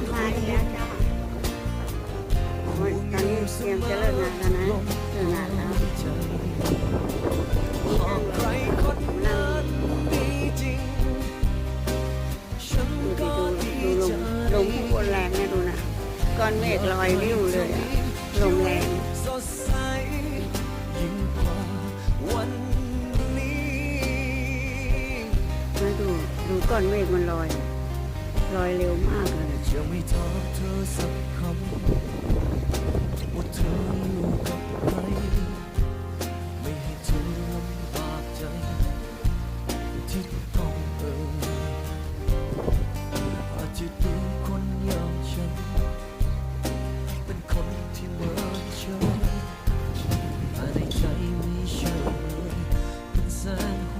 นมกแล้วจ้าตอนนี้เตรียมจะเลิกงานแล้นะเลิกงานแล้วลมบนแรงนะดูนะก้อนเมฆลอยริ้วเลยลมแรงมาดูดูก้อนเมฆมันลอย ลอยเร็วมากเลย you.